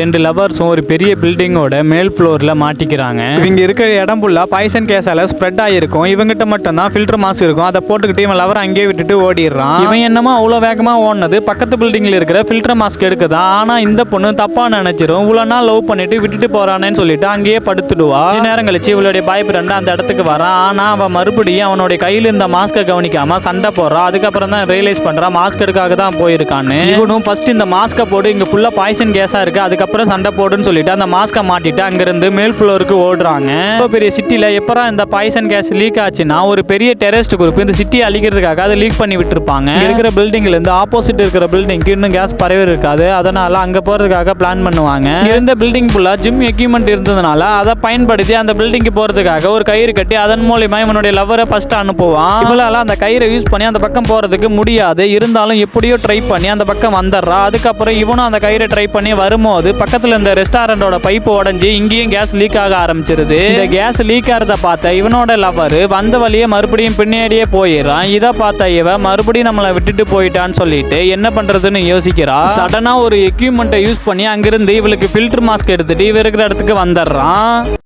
ரெண்டு லவர்ஸும் ஒரு பெரிய பில்டிங்கோட மேல் ஃப்ளோரில் மாட்டிக்கிறாங்க. இவங்க இருக்கிற இடம் ஃபுல்லாக பாய்சன் கேஸால் ஸ்ப்ரெட் ஆகிருக்கும் இவங்கிட்ட மட்டும் தான் ஃபில்டர் மாஸ் இருக்கும். அதை போட்டுக்கிட்டு இவன் லவர் அங்கேயே விட்டுட்டு ஓடிடுறான். இவன் என்னமோ அவ்வளோ வேகமாக ஓடினது. பக்கத்து பில்டிங்கில் இருக்கிற ஃபில்டர் மாஸ்க் எடுக்குதான். ஆனால் இந்த பொண்ணு தப்பாக நினச்சிரும். இவ்வளோ நாள் லவ் பண்ணிட்டு விட்டுட்டு போகிறானேன்னு சொல்லிட்டு அங்கேயே படுத்துடுவா. கொஞ்ச நேரம் கழிச்சு இவளுடைய பாய் ஃப்ரெண்டு அந்த இடத்துக்கு வரான் ஆனால் அவன் மறுபடியும் அவனுடைய கையில் இருந்த மாஸ்கை கவனிக்காம சண்டை போடுறான் அதுக்கப்புறம் தான் ரியலைஸ் பண்ணுறான் மாஸ்க் எடுக்காக தான் போயிருக்கான்னு. இவனும் ஃபர்ஸ்ட் இந்த மாஸ்கை போட்டு இங்கே ஃபுல்லாக பாய்சன் இருக்குது அது அதுக்கப்புறம் சண்டை போடுன்னு சொல்லிட்டு அந்த மாஸ்கை மாட்டிட்டு அங்கிருந்து மேல் ஃப்ளோருக்கு ஓடுறாங்க. இவ்வளோ பெரிய சிட்டியில் எப்பரா இந்த பாய்சன் கேஸ் லீக் ஆச்சுன்னா ஒரு பெரிய டெரரிஸ்ட் குரூப் இந்த சிட்டியை அழிக்கிறதுக்காக அதை லீக் பண்ணி விட்டுருப்பாங்க. இருக்கிற பில்டிங்ல இருந்து ஆப்போசிட் இருக்கிற பில்டிங்க்கு இன்னும் கேஸ் பரவி இருக்காது. அதனால அங்க போறதுக்காக பிளான் பண்ணுவாங்க. இருந்த பில்டிங் ஃபுல்லாக ஜிம் எக்யூப்மெண்ட் இருந்ததுனால அதை பயன்படுத்தி அந்த பில்டிங்க்கு போறதுக்காக ஒரு கயிறு கட்டி அதன் மூலியமா இவனுடைய லவ்வரை ஃபர்ஸ்ட் அனுப்புவான். இவளால அந்த கயிறை யூஸ் பண்ணி அந்த பக்கம் போறதுக்கு முடியாது. இருந்தாலும் எப்படியோ ட்ரை பண்ணி அந்த பக்கம் வந்துடுறா. அதுக்கப்புறம் இவனும் அந்த கயிறை ட்ரை பண்ணி வரும்போது பக்கத்துல இந்த ரெஸ்டாரண்டோட பைப் உடைஞ்சு இங்கேயும் கேஸ் லீக் ஆக ஆரம்பிச்சிருது. இந்த கேஸ் லீக் ஆகிறத பார்த்த இவனோட லவர் வந்த வழியே மறுபடியும் பின்னாடியே போயிடுறான். இதை பார்த்த இவ மறுபடியும் நம்மளை விட்டுட்டு போயிட்டான்னு சொல்லிட்டு என்ன பண்றதுன்னு யோசிக்கிறா. சடனா ஒரு எக்யூப்மெண்ட்டை யூஸ் பண்ணி அங்கிருந்து இவளுக்கு ஃபில்டர் மாஸ்க் எடுத்துட்டு இவ இருக்கிற இடத்துக்கு வந்துடுறான்.